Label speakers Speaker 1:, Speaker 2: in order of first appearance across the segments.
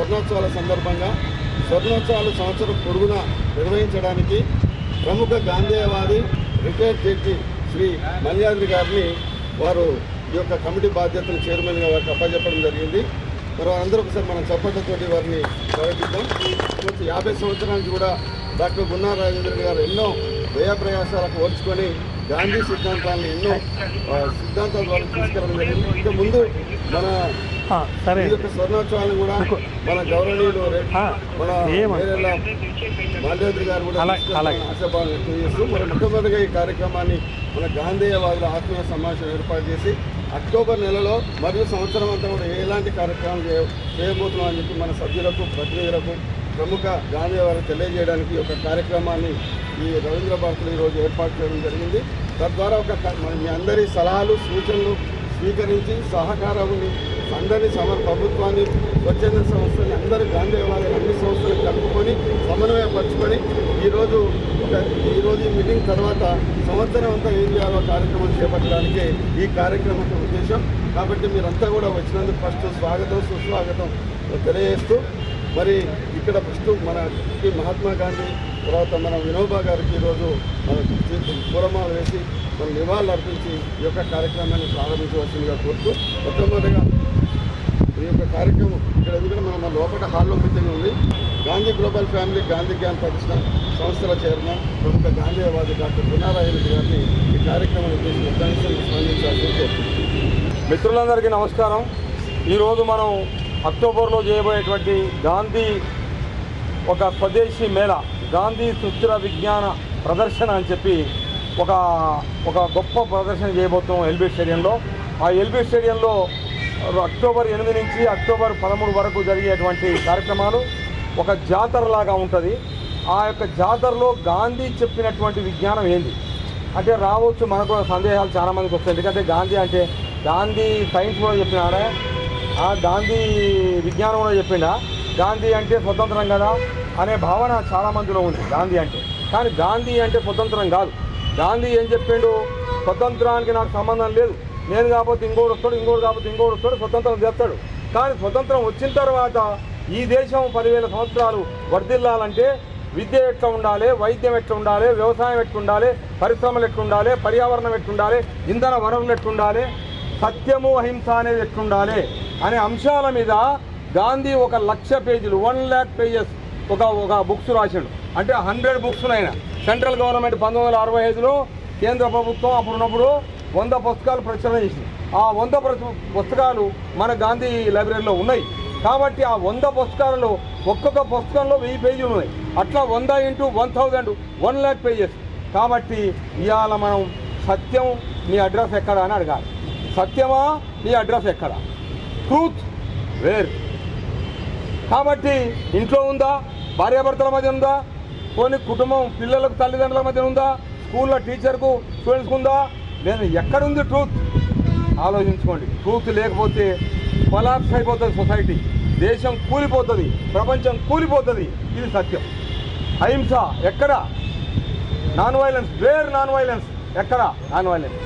Speaker 1: స్వర్ణోత్సవాల సందర్భంగా స్వర్ణోత్సవాలు సంవత్సరం పొడుగున నిర్వహించడానికి ప్రముఖ గాంధేయవాది రిటైర్డ్ జడ్జి శ్రీ మల్యాద్రి గారిని వారు ఈ యొక్క కమిటీ బాధ్యతను చైర్మన్గా వారికి అప్పచెప్పడం జరిగింది. మరి అందరూ ఒకసారి మనం చప్పట్లతోటి వారిని స్వాగతిద్దాం. కొంచెం యాభై సంవత్సరానికి కూడా డాక్టర్ గున్నా రాజేంద్ర గారు ఎన్నో వ్యయ ప్రయాసాలకు ఓర్చుకొని గాంధీ సిద్ధాంతాలను ఎన్నో సిద్ధాంతాల ద్వారా తీసుకెళ్ళడం జరిగింది. ఇంకా ముందు మన
Speaker 2: సరే.
Speaker 1: ఈ యొక్క స్వర్ణోత్సవాలను కూడా మన గౌరవనీయులు మన మాల్యాద్రి గారు కూడా. ఆశాభావం వ్యక్తం చేస్తూ మరి మొట్టమొదటిగా ఈ కార్యక్రమాన్ని మన గాంధేయవాదుల ఆత్మీయ సమావేశం ఏర్పాటు చేసి అక్టోబర్ నెలలో మరియు సంవత్సరం అంతా కూడా ఎలాంటి కార్యక్రమం చేయ చేయబోతున్నాం అని చెప్పి మన సభ్యులకు ప్రతినిధులకు ప్రముఖ గాంధీవారికి తెలియజేయడానికి ఒక కార్యక్రమాన్ని ఈ రవీంద్ర భారతిలో ఈరోజు ఏర్పాటు చేయడం జరిగింది. తద్వారా ఒక మీ అందరి సలహాలు సూచనలు స్వీకరించి సహకారాన్ని అందరినీ సమ ప్రభుత్వాన్ని స్వచ్ఛంద సంస్థని గాంధీ వాళ్ళకి అన్ని సంస్థలు కలుపుకొని సమన్వయపరచుకొని ఈరోజు ఈరోజు ఈ మీటింగ్ తర్వాత సంవత్సరం అంతా ఏం చేయాలో కార్యక్రమం చేపట్టడానికి ఈ కార్యక్రమం ఉద్దేశం. కాబట్టి మీరంతా కూడా వచ్చినందుకు ఫస్ట్ స్వాగతం సుస్వాగతం తెలియజేస్తూ మరి ఇక్కడ ఫస్ట్ మన మహాత్మా గాంధీ తర్వాత మన వినోబా గారికి ఈరోజు మన పూలమాలు వేసి మన నివాళులు అర్పించి ఈ యొక్క కార్యక్రమాన్ని ప్రారంభించవలసిందిగా కోరుతూ మొట్టమొదటిగా యొక్క కార్యక్రమం ఇక్కడ ఎందుకంటే మన మన లోపల హాల్లో మీటింగ్ ఉంది. గాంధీ గ్లోబల్ ఫ్యామిలీ గాంధీ జ్ఞాన్ ప్రతిష్ట సంస్థల చైర్మన్ ప్రముఖ గాంధీవాది డాక్టర్ గుణారాయణ గారిని ఈ కార్యక్రమం స్పందించాల్సి
Speaker 3: మిత్రులందరికీ నమస్కారం. ఈరోజు మనం అక్టోబర్లో చేయబోయేటువంటి గాంధీ ఒక స్వదేశీ మేళ గాంధీ సుస్థిర విజ్ఞాన ప్రదర్శన అని చెప్పి ఒక ఒక గొప్ప ప్రదర్శన చేయబోతున్నాం ఎల్బీ స్టేడియంలో. ఆ ఎల్బీ స్టేడియంలో అక్టోబర్ ఎనిమిది నుంచి అక్టోబర్ పదమూడు వరకు జరిగేటువంటి కార్యక్రమాలు ఒక జాతరలాగా ఉంటుంది. ఆ యొక్క జాతరలో గాంధీ చెప్పినటువంటి విజ్ఞానం ఏంది? అంటే రావచ్చు మనకు సందేహాలు చాలా మందికి వస్తాయి. ఎందుకంటే గాంధీ అంటే గాంధీ సైన్స్ కూడా చెప్పినాడే ఆ గాంధీ విజ్ఞానం కూడా చెప్పిండా? గాంధీ అంటే స్వతంత్రం కదా అనే భావన చాలా మందిలో ఉంది గాంధీ అంటే. కానీ గాంధీ అంటే స్వతంత్రం కాదు. గాంధీ ఏం చెప్పిండు? స్వతంత్రానికి నాకు సంబంధం లేదు. నేను కాకపోతే ఇంకోటి వస్తాడు ఇంకోటి కాకపోతే ఇంకోటి వస్తాడు స్వతంత్రం చేస్తాడు. కానీ స్వతంత్రం వచ్చిన తర్వాత ఈ దేశం పదివేల సంవత్సరాలు వర్ధిల్లాలంటే విద్య ఎట్లా ఉండాలి వైద్యం ఎట్లా ఉండాలి వ్యవసాయం ఎట్లా ఉండాలి పరిశ్రమలు ఎట్లా ఉండాలి పర్యావరణం ఎట్టుండాలి ఇంధన వనరులు ఎట్లా ఉండాలి సత్యము అహింస అనేది ఎట్లుండాలి అనే అంశాల మీద గాంధీ ఒక లక్ష పేజీలు వన్ ల్యాక్ పేజెస్ ఒక ఒక బుక్స్ రాశాడు. అంటే హండ్రెడ్ బుక్స్ ఆయన. సెంట్రల్ గవర్నమెంట్ పంతొమ్మిది వందల అరవై ఐదులో కేంద్ర ప్రభుత్వం అప్పుడున్నప్పుడు వంద పుస్తకాలు ప్రచురణ చేసింది. ఆ వంద పుస్తకాలు మన గాంధీ లైబ్రరీలో ఉన్నాయి. కాబట్టి ఆ వంద పుస్తకాలలో ఒక్కొక్క పుస్తకంలో వెయ్యి పేజీలు ఉన్నాయి. అట్లా వంద into one thousand one lakh pages. కాబట్టి ఇవాళ మనం సత్యం మీ అడ్రస్ ఎక్కడ అని అడగాలి. సత్యమా మీ అడ్రస్ ఎక్కడ? Truth where. కాబట్టి ఇంట్లో ఉందా? భార్యాభర్తల మధ్య ఉందా? కొన్ని కుటుంబం పిల్లలకు తల్లిదండ్రుల మధ్య ఉందా? స్కూల్లో టీచర్కు స్టూడెంట్స్కి ఉందా? లేదా ఎక్కడుంది ట్రూత్ ఆలోచించుకోండి. ట్రూత్ లేకపోతే కొలాప్స్ అయిపోతుంది సొసైటీ దేశం కూలిపోతుంది ప్రపంచం కూలిపోతుంది. ఇది సత్యం. అహింస ఎక్కడ? Non violence where non violence ఎక్కడ? నాన్ వైలెన్స్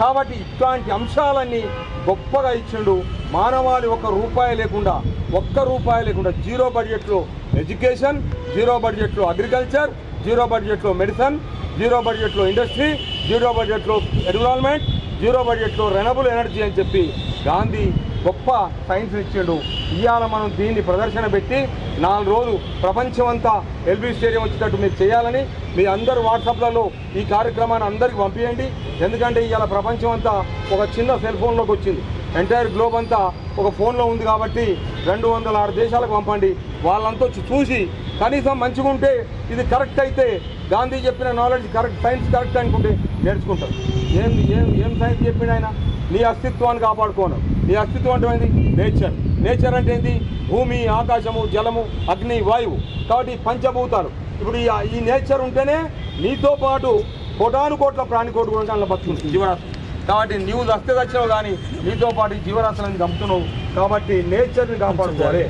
Speaker 3: కాబట్టి ఇట్లాంటి అంశాలన్నీ గొప్పగా ఇచ్చిండు మానవాళి ఒక్క రూపాయి లేకుండా ఒక్క రూపాయి లేకుండా జీరో బడ్జెట్లో ఎడ్యుకేషన్ జీరో బడ్జెట్లో అగ్రికల్చర్ జీరో బడ్జెట్లో మెడిసిన్ జీరో బడ్జెట్లో ఇండస్ట్రీ జీరో బడ్జెట్లో ఎన్విరాన్మెంట్ జీరో బడ్జెట్లో రెనబుల్ ఎనర్జీ అని చెప్పి గాంధీ గొప్ప సైన్స్ ఇచ్చిండు. ఇవాళ మనం దీన్ని ప్రదర్శన పెట్టి నాలుగు రోజులు ప్రపంచమంతా ఎల్బీ స్టేడియం వచ్చేటట్టు మీరు చేయాలని మీ అందరు వాట్సాప్లలో ఈ కార్యక్రమాన్ని అందరికీ పంపించండి ఎందుకంటే ఇవాళ ప్రపంచం అంతా ఒక చిన్న సెల్ ఫోన్లోకి వచ్చింది. ఎంటైర్ గ్లోబ్ అంతా ఒక ఫోన్లో ఉంది కాబట్టి రెండు వందల ఆరు దేశాలకు పంపండి. వాళ్ళంతా వచ్చి చూసి కనీసం మంచిగా ఉంటే ఇది కరెక్ట్ అయితే గాంధీ చెప్పిన నాలెడ్జ్ కరెక్ట్ సైన్స్ కరెక్ట్ అనుకుంటే నేర్చుకుంటారు. ఏం ఏం ఏం సైన్స్ చెప్పిండు ఆయన నీ అస్తిత్వాన్ని కాపాడుకోను. నీ అస్తిత్వం అంటే ఏంది? నేచర్. నేచర్ అంటే ఏంది? భూమి ఆకాశము జలము అగ్ని వాయువు. కాబట్టి పంచభూతాలు. ఇప్పుడు ఈ నేచర్ ఉంటేనే నీతో పాటు కోటాను కోట్ల ప్రాణికోటి కూడా అందులో బతుకుంది జీవరాశి. కాబట్టి నీవు దస్తే వచ్చినావు కానీ నీతో పాటు ఈ జీవరాశులను చంపుతున్నావు. కాబట్టి నేచర్ని కాపాడుకోవాలి.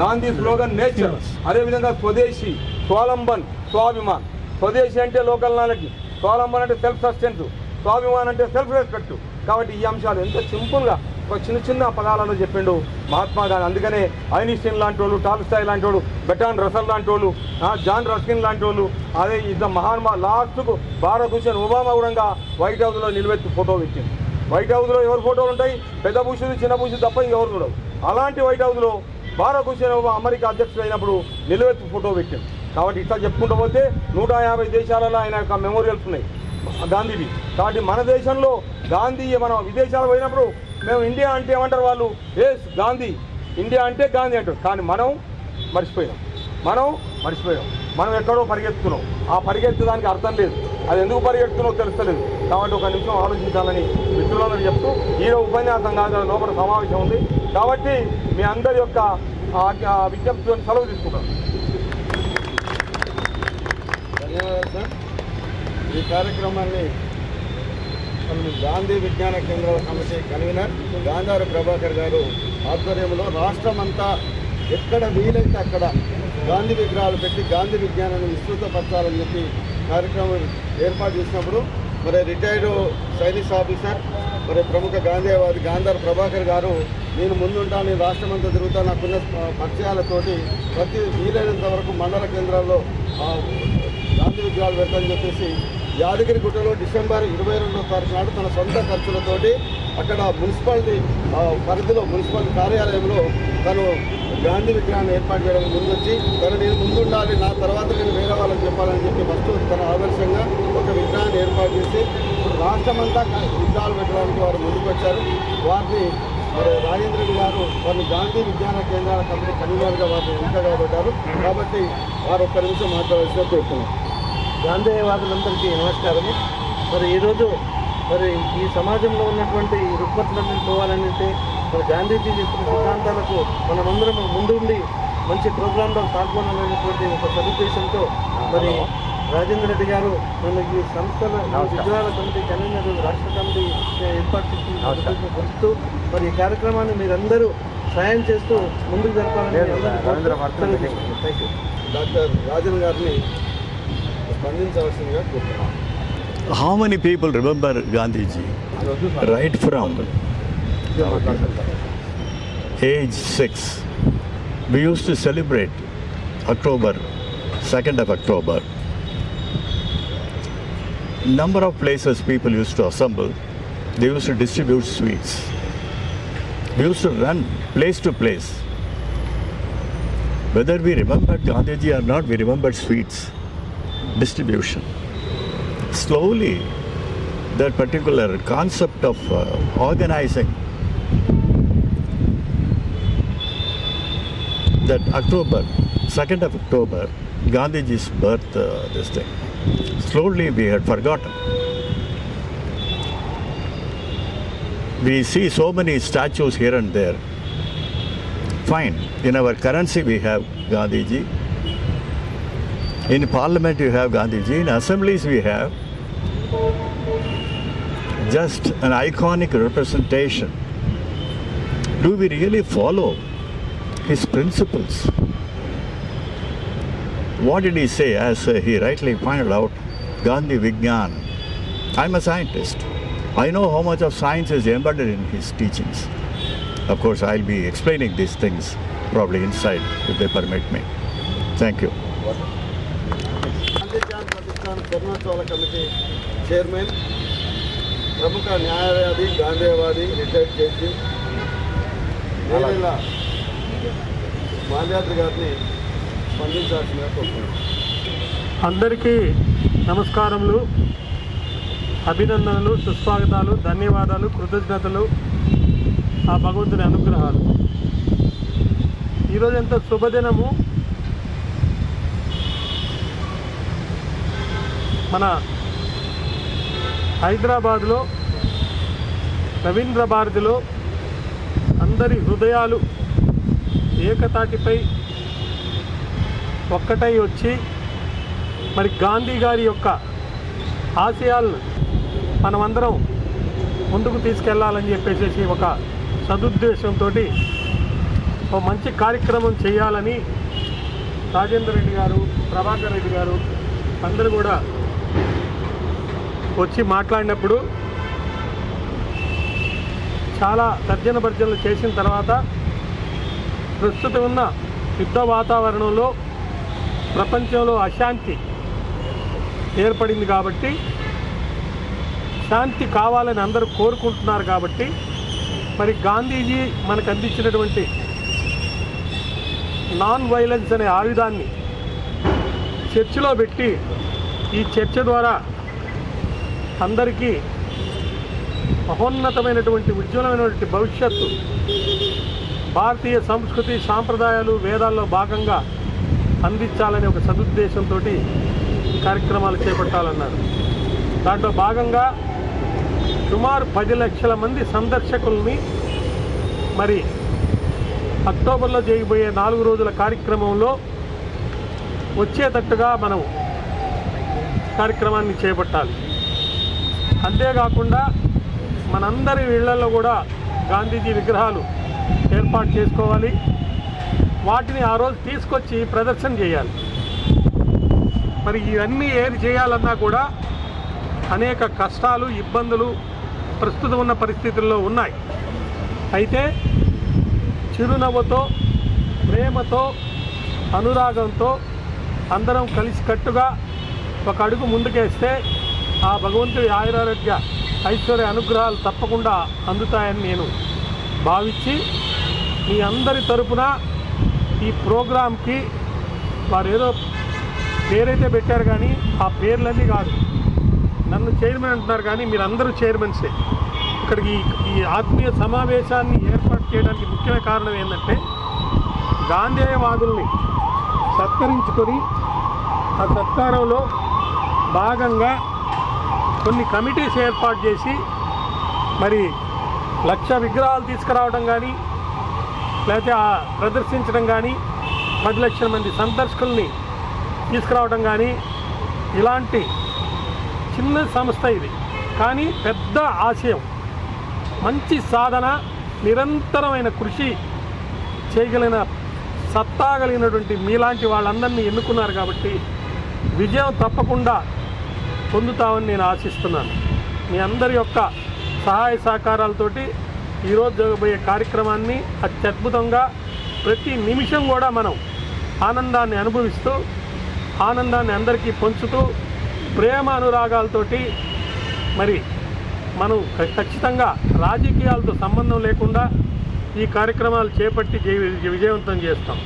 Speaker 3: Gandhi slogan nature. అదేవిధంగా స్వదేశీ స్వాలంబన్ స్వాభిమాన్. స్వదేశీ అంటే లోకల్ నాలెడ్జ్. స్వాలంబన్ అంటే సెల్ఫ్ సస్టెన్స్ స్వాభిమాన్ అంటే సెల్ఫ్ రెస్పెక్ట్ కాబట్టి ఈ అంశాలు ఎంత సింపుల్గా ఒక చిన్న చిన్న పదాలలో చెప్పిండు మహాత్మా గాంధీ అందుకనే ఐనిస్టీన్ లాంటి వాళ్ళు టాల్స్టాయ్ లాంటి వాళ్ళు బెటాన్ రసల్ లాంటి వాళ్ళు జాన్ రస్కిన్ లాంటి వాళ్ళు అదే ఇద్ద మహాత్మా లాస్ట్కు భారత్ భూషణ్ ఒబామా కూడా వైట్ హౌస్లో నిలబెత్తి ఫోటో ఇచ్చింది వైట్ హౌస్లో ఎవరు ఫోటోలు ఉంటాయి? పెద్ద భూషుడు చిన్న భూషుడు తప్ప ఇంకెవరు చూడవు అలాంటి వైట్ హౌస్లో భారత్ హుసేన్ ఒబామా అమెరికా అధ్యక్షుడు అయినప్పుడు నిలబెత్తి ఫోటో పెట్టింది కాబట్టి ఇట్లా చెప్పుకుంటూ పోతే నూట యాభై దేశాలలో ఆయన యొక్క మెమోరియల్స్ ఉన్నాయి. గాంధీవి కాబట్టి మన దేశంలో గాంధీ మనం విదేశాలు పోయినప్పుడు మేము ఇండియా అంటే ఏమంటారు వాళ్ళు? ఎస్ గాంధీ. ఇండియా అంటే గాంధీ అంటారు. కానీ మనం మర్చిపోయాం మనం మర్చిపోయాం మనం ఎక్కడో పరిగెత్తుతున్నాం. ఆ పరిగెత్తడానికి అర్థం లేదు. అది ఎందుకు పరిగెత్తున్నావు తెలుస్తలేదు. కాబట్టి ఒక నిమిషం ఆలోచించాలని మిత్రులందరూ చెప్తూ ఈ ఉపన్యాసం కాదు లోపల సమావేశం ఉంది. కాబట్టి మీ అందరి యొక్క ఆ విజ్ఞప్తితో సెలవు తీసుకుంటాం
Speaker 1: ధన్యవాదాలు సార్. ఈ కార్యక్రమాన్ని గాంధీ విజ్ఞాన కేంద్రాల కమిటీ కన్వీనర్ గాంధార ప్రభాకర్ గారు ఆధ్వర్యంలో రాష్ట్రమంతా ఎక్కడ వీలైతే అక్కడ గాంధీ విగ్రహాలు పెట్టి గాంధీ విజ్ఞానాన్ని విస్తృతపరచాలని చెప్పి కార్యక్రమం ఏర్పాటు చేసినప్పుడు మరి రిటైర్డ్ సైనిక్ ఆఫీసర్ మరి ప్రముఖ గాంధీవాది గాంధార్ ప్రభాకర్ గారు నేను ముందుంటాను నేను రాష్ట్రమంతా తిరుగుతా నాకున్న పరిచయాలతోటి ప్రతి వీలైనంత వరకు మండల కేంద్రాల్లో గాంధీ విగ్రహాలు పెడతానని చెప్పేసి యాదగిరి గుట్టలో డిసెంబర్ ఇరవై రెండో తారీఖు నాడు తన సొంత ఖర్చులతోటి అక్కడ మున్సిపాలిటీ ఆ, పరిధిలో మున్సిపల్ కార్యాలయంలో తను గాంధీ విగ్రహాన్ని ఏర్పాటు చేయడం ముందొచ్చి తను నేను ముందుండాలి నా తర్వాత నేను వేరే వాళ్ళకి చెప్పాలని చెప్పి ఫస్ట్ తన ఆదర్శంగా ఒక విగ్రహాన్ని ఏర్పాటు చేసి రాష్ట్రమంతా యుద్ధాలు విగ్రహాలు పెట్టడానికి వారు ముందుకొచ్చారు. వారిని మరి రాజేంద్రుడు గారు వారిని గాంధీ విజ్ఞాన కేంద్రాల కమిటీ కన్వీనర్గా వారిని ఎన్నిక కాబట్టారు కాబట్టి వారు ఒక్క నిమిషం మాట్లాడాల్సిన కోరుతున్నాం.
Speaker 2: గాంధేయవాదులందరికీ నమస్కారము. మరి ఈరోజు మరి ఈ సమాజంలో ఉన్నటువంటి ఈ రుగ్మతులన్నీ పోవాలని అంటే మరి గాంధీజీ చెప్పిన సిద్ధాంతాలకు మనమందరం ముందుండి మంచి ప్రోగ్రాంలో పాల్గొనాలనేటువంటి ఒక సదుద్దేశంతో మరి రాజేంద్ర రెడ్డి గారు మన ఈ సంస్థల విగ్రహాల కమిటీ కన్వీనర్ రాష్ట్ర కమిటీ ఏర్పాటు చేసిన వస్తూ మరి ఈ కార్యక్రమాన్ని మీరందరూ సాయం చేస్తూ ముందుకు జరపాలని
Speaker 1: డాక్టర్ రాజన్ గారిని
Speaker 4: How many people remember Gandhiji? Right from age six, we used to celebrate October, 2nd of October. Number of places people used to assemble, they used to distribute sweets. We used to run place to place. Whether we remembered Gandhiji or not, we remembered sweets distribution slowly that particular concept of uh, organizing that October, 2nd of October, Gandhiji's birth, uh, this thing, slowly we had forgotten. We see so many statues here and there. Fine, in our currency we have Gandhiji, in parliament you have Gandhiji, in assemblies we have just an iconic representation. Do we really follow his principles? What did he say? As uh, he rightly pointed out, Gandhi Vigyan. I'm a scientist. I know how much of science is embedded in his teachings. Of course, I'll be explaining these things probably inside, if they permit me. Thank you.
Speaker 1: Gandhi Gyan committee chairman ప్రముఖ న్యాయవాది గాంధీవాది retired judge Nerella Malyadri గారిని స్పందించాల్సిందిగా కోరుతున్నాను.
Speaker 5: అందరికీ నమస్కారములు అభినందనలు సుస్వాగతాలు ధన్యవాదాలు కృతజ్ఞతలు ఆ భగవంతుని అనుగ్రహాలు. ఈరోజు ఎంత శుభదినము మన హైదరాబాద్లో రవీంద్ర భారతిలో అందరి హృదయాలు ఏకతాటిపై ఒక్కటై వచ్చి మరి గాంధీ గారి యొక్క ఆశయాలను మనమందరం ముందుకు తీసుకెళ్ళాలని చెప్పేసి ఒక సదుద్దేశంతో ఒక మంచి కార్యక్రమం చేయాలని రాజేందర్ రెడ్డి గారు ప్రభాకర్ రెడ్డి గారు అందరూ కూడా వచ్చి మాట్లాడినప్పుడు చాలా తర్జన భర్జనలు చేసిన తర్వాత ప్రస్తుతం ఉన్న యుద్ధ వాతావరణంలో ప్రపంచంలో అశాంతి ఏర్పడింది కాబట్టి శాంతి కావాలని అందరూ కోరుకుంటున్నారు కాబట్టి మరి గాంధీజీ మనకు అందించినటువంటి నాన్ వైలెన్స్ అనే ఆయుధాన్ని చర్చిలో పెట్టి ఈ చర్చ ద్వారా అందరికీ మహోన్నతమైనటువంటి ఉజ్వలమైనటువంటి భవిష్యత్తు. భారతీయ సంస్కృతి సాంప్రదాయాలు వేదాల్లో భాగంగా అందించాలనే ఒక సదుద్దేశంతో కార్యక్రమాలు చేపట్టాలన్నారు. దాంట్లో భాగంగా సుమారు పది లక్షల మంది సందర్శకుల్ని మరి అక్టోబర్లో చేయబోయే నాలుగు రోజుల కార్యక్రమంలో వచ్చేటట్టుగా మనం కార్యక్రమాన్ని చేపట్టాలి. అంతేకాకుండా మనందరి ఇళ్ళలో కూడా గాంధీజీ విగ్రహాలు ఏర్పాటు చేసుకోవాలి. వాటిని ఆ రోజు తీసుకొచ్చి ప్రదర్శన చేయాలి. మరి ఇవన్నీ ఏది చేయాలన్నా కూడా అనేక కష్టాలు ఇబ్బందులు ప్రస్తుతం ఉన్న పరిస్థితుల్లో ఉన్నాయి. అయితే చిరునవ్వుతో ప్రేమతో అనురాగంతో అందరం కలిసికట్టుగా ఒక అడుగు ముందుకేస్తే ఆ భగవంతుడి ఆయురారోగ్య ఐశ్వర్య అనుగ్రహాలు తప్పకుండా అందుతాయని నేను భావించి మీ అందరి తరపున ఈ ప్రోగ్రాంకి వారు ఏదో పేరైతే పెట్టారు కానీ ఆ పేర్లన్నీ కాదు. నన్ను చైర్మన్ అంటున్నారు కానీ మీరందరూ చైర్మన్సే. ఇక్కడికి ఈ- ఈ ఆత్మీయ సమావేశాన్ని ఏర్పాటు చేయడానికి ముఖ్యమైన కారణం ఏంటంటే గాంధేయవాదుల్ని సత్కరించుకొని ఆ సత్కారంలో భాగంగా కొన్ని కమిటీస్ ఏర్పాటు చేసి మరి లక్ష విగ్రహాలు తీసుకురావడం కానీ లేకపోతే ఆ ప్రదర్శించడం కానీ పది లక్షల మంది సందర్శకుల్ని తీసుకురావడం కానీ ఇలాంటి చిన్న సంస్థ ఇది. కానీ పెద్ద ఆశయం మంచి సాధన నిరంతరమైన కృషి చేయగలిగిన సత్తా కలిగినటువంటి మీలాంటి వాళ్ళందరినీ ఎన్నుకున్నారు కాబట్టి విజయం తప్పకుండా పొందుతామని నేను ఆశిస్తున్నాను. మీ అందరి యొక్క సహాయ సహకారాలతోటి ఈరోజు జరగబోయే కార్యక్రమాన్ని అత్యద్భుతంగా ప్రతి నిమిషం కూడా మనం ఆనందాన్ని అనుభవిస్తూ ఆనందాన్ని అందరికీ పంచుతూ ప్రేమ అనురాగాలతోటి మరి మనం ఖచ్చితంగా రాజకీయాలతో సంబంధం లేకుండా ఈ కార్యక్రమాలు చేపట్టి విజయవంతం చేస్తాం.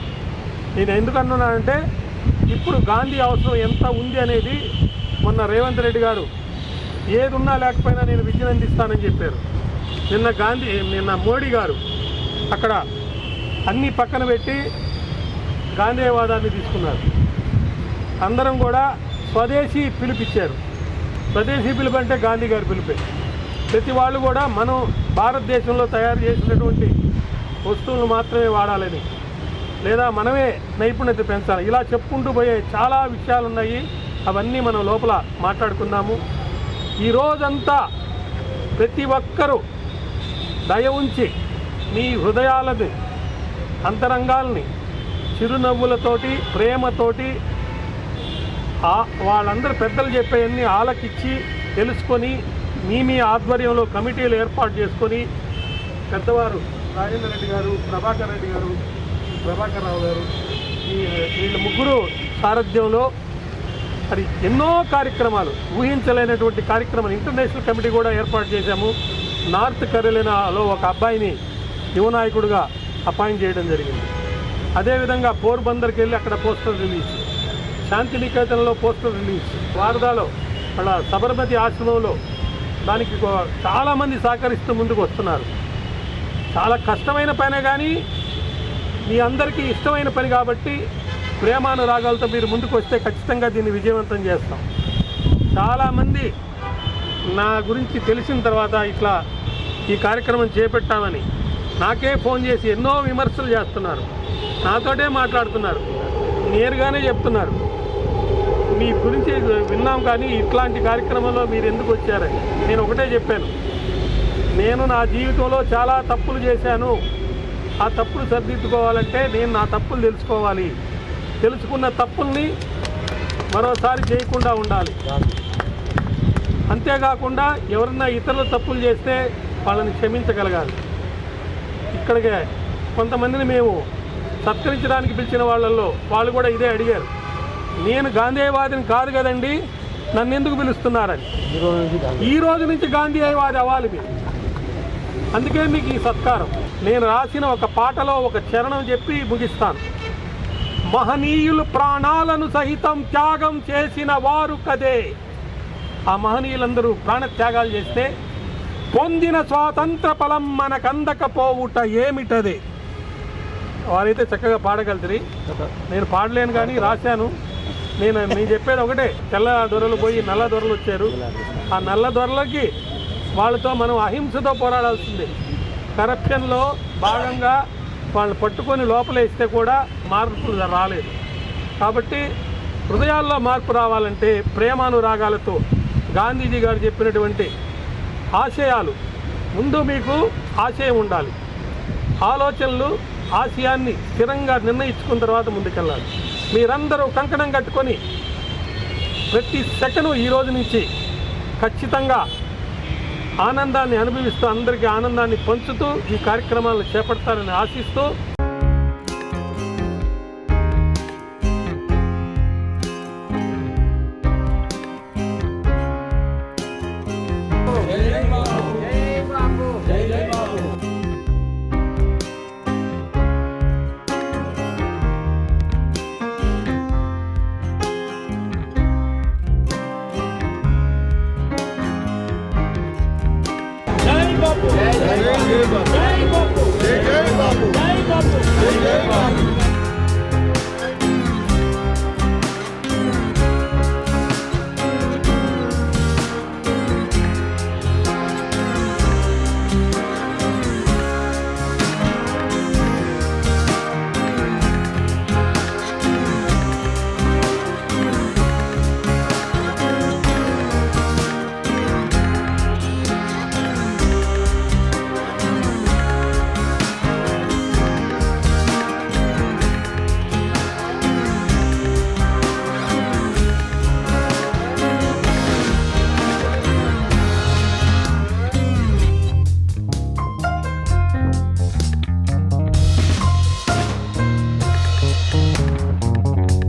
Speaker 5: నేను ఎందుకన్నానంటే ఇప్పుడు గాంధీ అవసరం ఎంత ఉంది అనేది మొన్న రేవంత్ రెడ్డి గారు ఏది ఉన్నా లేకపోయినా నేను విజయం అందిస్తానని చెప్పారు. నిన్న గాంధీ నిన్న మోడీ గారు అక్కడ అన్నీ పక్కన పెట్టి గాంధీవాదాన్ని తీసుకున్నారు. అందరం కూడా స్వదేశీ పిలిపిచ్చారు స్వదేశీ పిలుపు అంటే గాంధీ గారి పిలిపే. ప్రతి వాళ్ళు కూడా మనం భారతదేశంలో తయారు చేసినటువంటి వస్తువులు మాత్రమే వాడాలని. లేదా మనమే నైపుణ్యత పెంచాలి. ఇలా చెప్పుకుంటూ పోయే చాలా విషయాలు ఉన్నాయి అవన్నీ మనం లోపల మాట్లాడుకుందాము. ఈ రోజంతా ప్రతి ఒక్కరూ దయ ఉంచి మీ హృదయాలని అంతరంగాల్ని చిరునవ్వులతోటి ప్రేమతోటి వాళ్ళందరూ పెద్దలు చెప్పేవన్నీ ఆలకిచ్చి తెలుసుకొని మీ మీ ఆధ్వర్యంలో కమిటీలు ఏర్పాటు చేసుకొని పెద్దవారు రాజేంద్ర రెడ్డి గారు ప్రభాకర్ రెడ్డి గారు ప్రభాకర్ రావు గారు వీళ్ళ ముగ్గురు సారథ్యంలో మరి ఎన్నో కార్యక్రమాలు ఊహించలేనటువంటి కార్యక్రమాలు. ఇంటర్నేషనల్ కమిటీ కూడా ఏర్పాటు చేశాము. నార్త్ కరోలినాలో ఒక అబ్బాయిని యువనాయకుడిగా అపాయింట్ చేయడం జరిగింది. అదేవిధంగా పోర్బందర్కి వెళ్ళి అక్కడ పోస్టర్ రిలీజ్. శాంతినికేతన్లో పోస్టర్ రిలీజ్. వారదాలో వాళ్ళ సబర్మతి ఆశ్రమంలో దానికి చాలామంది సహకరిస్తూ ముందుకు వస్తున్నారు. చాలా కష్టమైన పనే కానీ మీ అందరికీ ఇష్టమైన పని కాబట్టి ప్రేమానురాగాలతో మీరు ముందుకు వస్తే ఖచ్చితంగా దీన్ని విజయవంతం చేస్తాం. చాలామంది నా గురించి తెలిసిన తర్వాత ఇట్లా ఈ కార్యక్రమం చేపట్టామని నాకే ఫోన్ చేసి ఎన్నో విమర్శలు చేస్తున్నారు. నాతోటే మాట్లాడుతున్నారు. నేరుగానే చెప్తున్నారు. మీ గురించి విన్నాం కానీ ఇట్లాంటి కార్యక్రమంలో మీరు ఎందుకు వచ్చారని నేను ఒకటే చెప్పాను. నేను నా జీవితంలో చాలా తప్పులు చేశాను. ఆ తప్పులు సరిదిద్దుకోవాలంటే నేను నా తప్పులు తెలుసుకోవాలి. తెలుసుకున్న తప్పుల్ని మరోసారి చేయకుండా ఉండాలి. అంతేకాకుండా ఎవరన్నా ఇతరులు తప్పులు చేస్తే వాళ్ళని క్షమించగలగాలి. ఇక్కడికే కొంతమందిని మేము సత్కరించడానికి పిలిచిన వాళ్ళల్లో వాళ్ళు కూడా ఇదే అడిగారు. నేను గాంధీవాదిని కాదు కదండి నన్ను ఎందుకు పిలుస్తున్నారని. ఈ రోజు నుంచి గాంధేయవాది అవ్వాలి మీరు. అందుకే మీకు ఈ సత్కారం. నేను రాసిన ఒక పాటలో ఒక చరణం చెప్పి ముగిస్తాను. మహనీయులు ప్రాణాలను సహితం త్యాగం చేసిన వారు కదే. ఆ మహనీయులందరూ ప్రాణత్యాగాలు చేస్తే పొందిన స్వాతంత్ర ఫలం మనకందకపోవుట ఏమిటదే? వారైతే చక్కగా పాడగలుగుతారు నేను పాడలేను కానీ రాశాను. నేను నేను చెప్పేది ఒకటే తెల్ల దొరలు పోయి నల్ల దొరలు వచ్చారు. ఆ నల్ల దొరలకి వాళ్ళతో మనం అహింసతో పోరాడాల్సిందే. కరప్షన్లో భాగంగా వాళ్ళని పట్టుకొని లోపలేస్తే కూడా మార్పులు రాలేదు. కాబట్టి హృదయాల్లో మార్పు రావాలంటే ప్రేమానురాగాలతో గాంధీజీ గారు చెప్పినటువంటి ఆశయాలు ముందు మీకు ఆశయం ఉండాలి. ఆలోచనలు ఆశయాన్ని స్థిరంగా నిర్ణయించుకున్న తర్వాత ముందుకెళ్ళాలి. మీరందరూ కంకణం కట్టుకొని ప్రతి సెకను ఈ రోజు నుంచి ఖచ్చితంగా ఆనందాన్ని అనుభవిస్తూ అందరికీ ఆనందాన్ని పంచుతూ ఈ కార్యక్రమాలను చేపడతారని ఆశిస్తూ